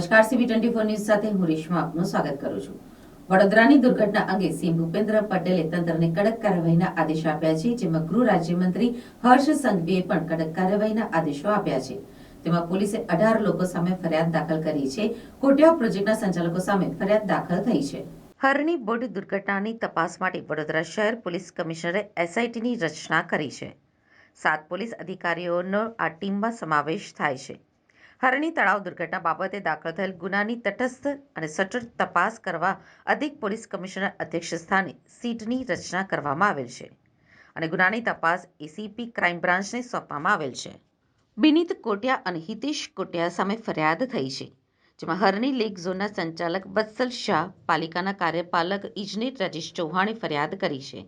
નમસ્કાર. CB twenty four news સાથે હું રેશમા આપનું સ્વાગત કરું છું. વડોદરાની દુર્ઘટના અંગે સીએમ ભૂપેન્દ્ર પટેલે તંત્રને કડક કાર્યવાહીના આદેશ આપ્યા છે, જેમાં ગૃહ રાજ્યમંત્રી હર્ષ સંઘવીએ પણ કડક કાર્યવાહીના આદેશો આપ્યા છે. તેમાં પોલીસે અઢાર લોકો સામે ફરિયાદ દાખલ કરી છે. કોટિયા પ્રોજેક્ટના સંચાલકો સામે ફરિયાદ દાખલ થઈ છે. હરની બોટ દુર્ઘટનાની તપાસ માટે વડોદરા શહેર પોલીસ કમિશનરે એસઆઈટીની રચના કરી છે. સાત પોલીસ અધિકારીઓનો આ ટીમમાં સમાવેશ થાય છે. હરણી તળાવ દુર્ઘટના બાબતે દાખલ થયેલ ગુનાની તટસ્થ અને સચોટ તપાસ કરવા અધિક પોલીસ કમિશનર અધ્યક્ષ સ્થાને સીટની રચના કરવામાં આવેલ છે અને ગુનાની તપાસ એસીપી ક્રાઇમ બ્રાન્ચને સોંપવામાં આવેલ છે. બિનીત કોટિયા અને હિતેશ કોટિયા સામે ફરિયાદ થઈ છે, જેમાં હરણી લેક ઝોનના સંચાલક વત્સલ શાહ, પાલિકાના કાર્યપાલક ઇજનેર રાજેશ ચૌહાણે ફરિયાદ કરી છે.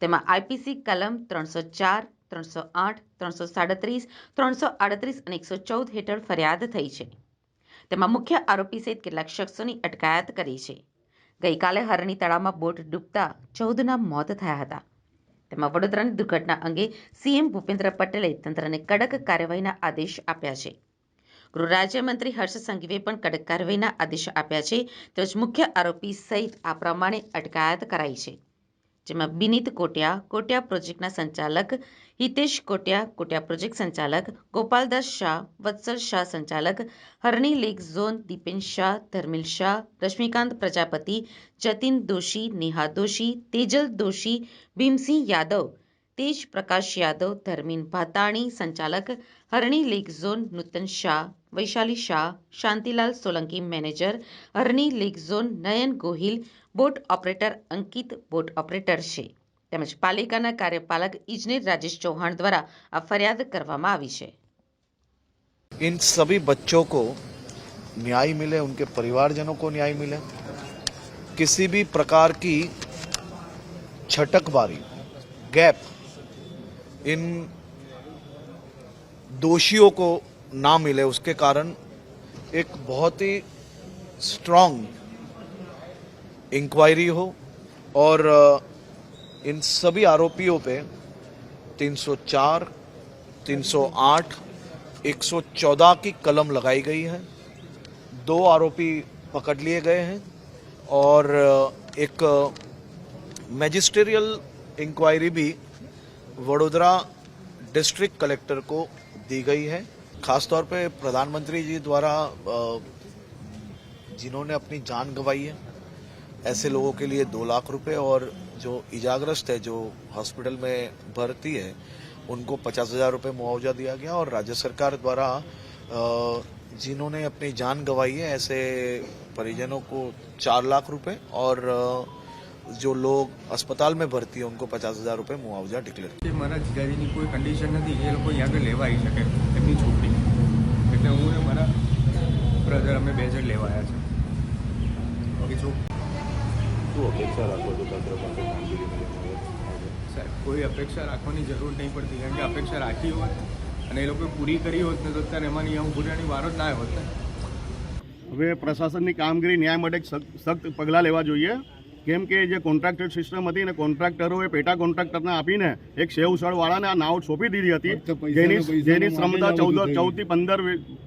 તેમાં આઈપીસી કલમ ત્રણસો ચાર ત્રણસો આઠ, ત્રણસો સાડત્રીસ, ત્રણસો આડત્રીસ અને એકસો ચૌદ હેઠળ ફરિયાદ થઈ છે. તેમાં મુખ્ય આરોપી સહિત કેટલાક શખ્સોની અટકાયત કરી છે. ગઈકાલે હરણી તળાવમાં બોટ ડૂબતા ચૌદના મોત થયા હતા. તેમાં વડોદરાની દુર્ઘટના અંગે સીએમ ભૂપેન્દ્ર પટેલે તંત્રને કડક કાર્યવાહીના આદેશ આપ્યા છે. ગૃહ રાજ્યમંત્રી હર્ષ સંઘવીએ પણ કડક કાર્યવાહીના આદેશ આપ્યા છે. તેમજ મુખ્ય આરોપી સહિત આ પ્રમાણે અટકાયત કરાઈ છે. જેમાં બિનીત કોટિયા કોટિયા પ્રોજેક્ટના સંચાલક, હિતેશ કોટિયા કોટિયા પ્રોજેક્ટ સંચાલક, ગોપાલદાસ શાહ, વત્સલ શાહ સંચાલક, હરણી લેક ઝોન, દીપેન શાહ, ધર્મિલ શાહ, રશ્મિકાંત પ્રજાપતિ, જતીન દોશી, નેહા દોશી, તેજલ દોશી, ભીમસિંહ યાદવ તેજ પ્રકાશ યાદવ ધર્મીન ભાતાણી સંચાલક Harni lake zone Nutan Shah Vaishali Shah Shantilal Solanki manager Harni lake zone Nayan Gohil boat operator Ankit boat operator છે તેમજ પાલિકાના કાર્યપાલક ઇજનેર રાજેશ ચૌહાણ દ્વારા આ ફરિયાદ કરવામાં આવી છે इन सभी बच्चों को न्याय मिले उनके परिवारजनों को न्याय मिले किसी भी प्रकार की छटकबारी गैप इन दोषियों को ना मिले उसके कारण एक बहुत ही स्ट्रांग इंक्वायरी हो और इन सभी आरोपियों पे 304, 308, 114 की कलम लगाई गई है। दो आरोपी पकड़ लिए गए हैं और एक मैजिस्ट्रियल इंक्वायरी भी वडोदरा डिस्ट्रिक्ट कलेक्टर को दी गई है। खासतौर पे प्रधानमंत्री जी द्वारा जिन्होंने अपनी जान गंवाई है, ऐसे लोगों के लिए दो लाख रुपए और जो इजाग्रस्त है, जो हॉस्पिटल में भर्ती है, उनको पचास हज़ार रुपये मुआवजा दिया गया और राज्य सरकार द्वारा जिन्होंने अपनी जान गंवाई है, ऐसे परिजनों को चार लाख रुपए और जो लोग अस्पताल में भर्ती है उनको पचास हजार रुपये मुआवजा डिक्लेयर કે મારા જીજાજીની કોઈ કન્ડિશન નથી એ લોકો અહીંયા આગળ લેવા આવી શકે એમની છોકરી એટલે હું ને મારા બ્રધર અમે બે જણ લેવા આવ્યા છે બાકી છોક શું અપેક્ષા રાખો છો તંત્ર પાસે કામગીરીને લઈને સાહેબ કોઈ અપેક્ષા રાખવાની જરૂર નહીં પડતી કારણ કે અપેક્ષા રાખી હોત અને એ લોકોએ પૂરી કરી હોત ને તો અત્યારે એમાંની હું પૂરાની વારો જ ના હોત ને હવે પ્રશાસનની કામગીરી ન્યાય માટે સખ્ત સખ્ત પગલાં લેવા જોઈએ કેમ કે જે કોન્ટ્રાક્ટર સિસ્ટમ હતી ને કોન્ટ્રાક્ટરોએ પેટા કોન્ટ્રાક્ટરને આપીને એક સેવસળવાળાને આ નાવ સોંપી દીધી હતી. જેની જેની ક્ષમતા ચૌદ ચૌદથી પંદર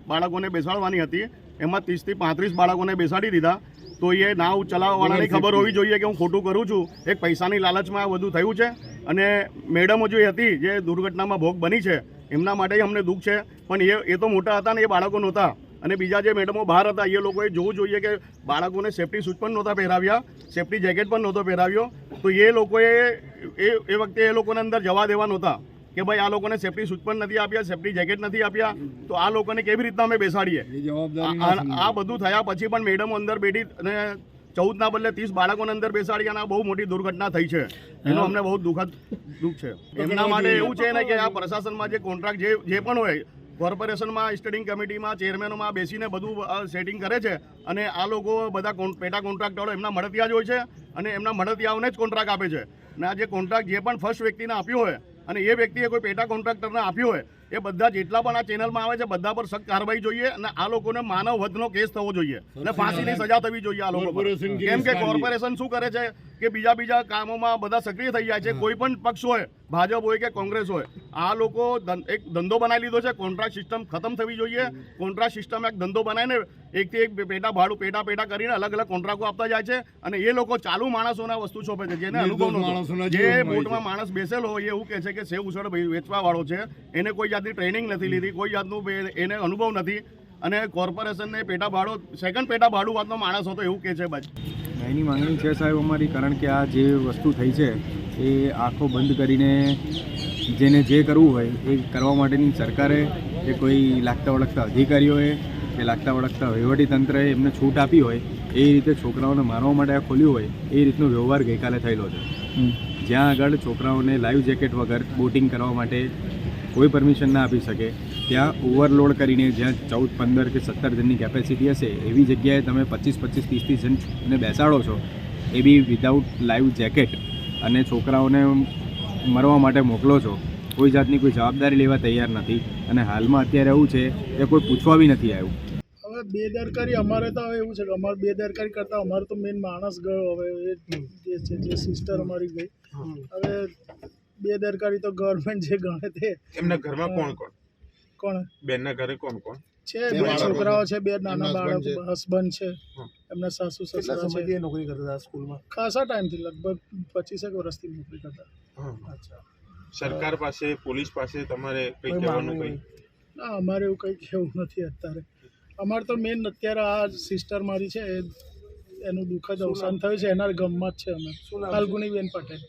બાળકોને બેસાડવાની હતી. એમાં ત્રીસથી પાંત્રીસ બાળકોને બેસાડી દીધા. તો એ નાવ ચલાવવાળાની ખબર હોવી જોઈએ કે હું ખોટું કરું છું. એક પૈસાની લાલચમાં આ બધું થયું છે. અને મેડમો જે હતી જે દુર્ઘટનામાં ભોગ બની છે એમના માટે અમને દુઃખ છે. પણ એ એ તો મોટા હતા ને એ બાળકો નહોતા. અને બીજા જે મેડમો બહાર હતા એ લોકોએ જોવું જોઈએ કે બાળકોને સેફટી શૂઝ પણ નહોતા પહેરાવ્યા સેફટી જેકેટ પણ નહોતો પહેરાવ્યો. તો એ લોકોએ એ એ વખતે એ લોકોને અંદર જવા દેવા નહોતા કે ભાઈ આ લોકોને સેફટી શૂઝ પણ નથી આપ્યા સેફટી જેકેટ નથી આપ્યા. તો આ લોકોને કેવી રીતના અમે બેસાડીએ? આ આ બધું થયા પછી પણ મેડમો અંદર બેઠી અને ચૌદના બદલે ત્રીસ બાળકોને અંદર બેસાડી અને આ બહુ મોટી દુર્ઘટના થઈ છે. એનો અમને બહુ દુઃખદ દુઃખ છે. એમના માટે એવું છે ને કે આ પ્રશાસનમાં જે કોન્ટ્રાક્ટ જે જે પણ હોય કોર્પોરેશનમાં સ્ટેડિંગ કમિટીમાં ચેરમેનોમાં બેસીને બધું સેટિંગ કરે છે અને આ લોકો બધા પેટા કોન્ટ્રાક્ટરો એમના મળતિયા જ હોય છે અને એમના મળતિયાઓને જ કોન્ટ્રાક્ટ આપે છે. અને આ જે કોન્ટ્રાક્ટ જે પણ ફર્સ્ટ વ્યક્તિને આપ્યો હોય અને એ વ્યક્તિએ કોઈ પેટા કોન્ટ્રાક્ટરને આપ્યો હોય એ બધા જેટલા પણ આ ચેનલમાં આવે છે બધા પર સખ્ત કાર્યવાહી જોઈએ અને આ લોકોને માનવ વધનો કેસ થવો જોઈએ. અને ફાંસીની સજા થવી જોઈએ આ લોકો પર. કેમ કે કોર્પોરેશન શું કરે છે? કે બીજા બીજા કામોમાં બધા સક્રિય થઈ જાય છે કોઈ પણ પક્ષ હોય ભાજપ હોય કે કોંગ્રેસ હોય આ લોકો એક ધંધો બનાવી લીધો છે કોન્ટ્રાક્ટ સિસ્ટમ ખતમ થવી જોઈએ કોન્ટ્રાક્ટ સિસ્ટમ એક ધંધો બનાવીને એકથી એક પેટા ભાડું પેટા પેટા કરીને અલગ અલગ કોન્ટ્રાક્ટો આપતા જાય છે અને એ લોકો ચાલુ માણસોના વસ્તુ છોપે છે જેને અનુભવ. જે બોટમાં માણસ બેસેલો હોય એવું કહે છે કે સેવ ઉછળ વેચવા વાળો છે એને કોઈ જાતની ટ્રેનિંગ નથી લીધી કોઈ જાતનું એને અનુભવ નથી. અને કોર્પોરેશનને પેટા ભાડો સેકન્ડ પેટા ભાડું વાતનો માણસ હતો એવું કહે છે બાજુ એની માંગણી છે સાહેબ અમારી કારણ કે આ જે વસ્તુ થઈ છે એ આંખો બંધ કરીને જેને જે કરવું હોય એ કરવા માટેની સરકારે કે કોઈ લાગતા વળગતા અધિકારીઓએ કે લાગતા વળગતા વહીવટીતંત્રએ એમને છૂટ આપી હોય એ રીતે છોકરાઓને મારવા માટે આ ખોલ્યું હોય એ રીતનો વ્યવહાર ગઈકાલે થયેલો છે. જ્યાં આગળ છોકરાઓને લાઈવ જેકેટ વગર બોટિંગ કરવા માટે કોઈ પરમિશન ના આપી શકે ત્યાં ઓવરલોડ કરીને જ્યાં ચૌદ પંદર કે સત્તર જણની કેપેસિટી હશે એવી જગ્યાએ તમે પચીસ પચીસ ત્રીસ ત્રીસ જણને બેસાડો છો એ બી વિધાઉટ લાઈવ જેકેટ અને છોકરાઓને મરવા માટે મોકલો છો. કોઈ જાતની કોઈ જવાબદારી લેવા તૈયાર નથી. અને હાલમાં અત્યારે એવું છે કે કોઈ પૂછવા બી નથી આવ્યું. હવે બેદરકારી અમારે તો હવે એવું છે કે અમારે બેદરકારી કરતાં અમારે તો મેન માણસ ગયો હવે એ જે છે જે સિસ્ટર અમારી ગઈ. હવે બેદરકારી તો ગવર્મેન્ટ જે ગણે તે. એમના ઘરમાં કોણ કોણ? કોણ? બેનના ઘરે કોણ કોણ? છે બે છોકરાઓ છે બે નાના બાળક હસબન્ડ છે એમના સાસુ સસરા છે. નોકરી કરતા હતા સ્કૂલમાં? ખાસા ટાઈમથી લગભગ પચીસેક વર્ષથી નોકરી કરતા. અચ્છા. સરકાર પાસે પોલીસ પાસે તમારે કંઈ કહેવાનું કંઈ? ના અમારે એવું કંઈ કહેવું નથી અત્યારે. અમારે તો મેન અત્યારે આ સિસ્ટર મારી છે એ એનું દુઃખદ અવસાન થયું છે એના ગમમાં જ છે અમે. ફાલ્ગુનીબેન પટેલ.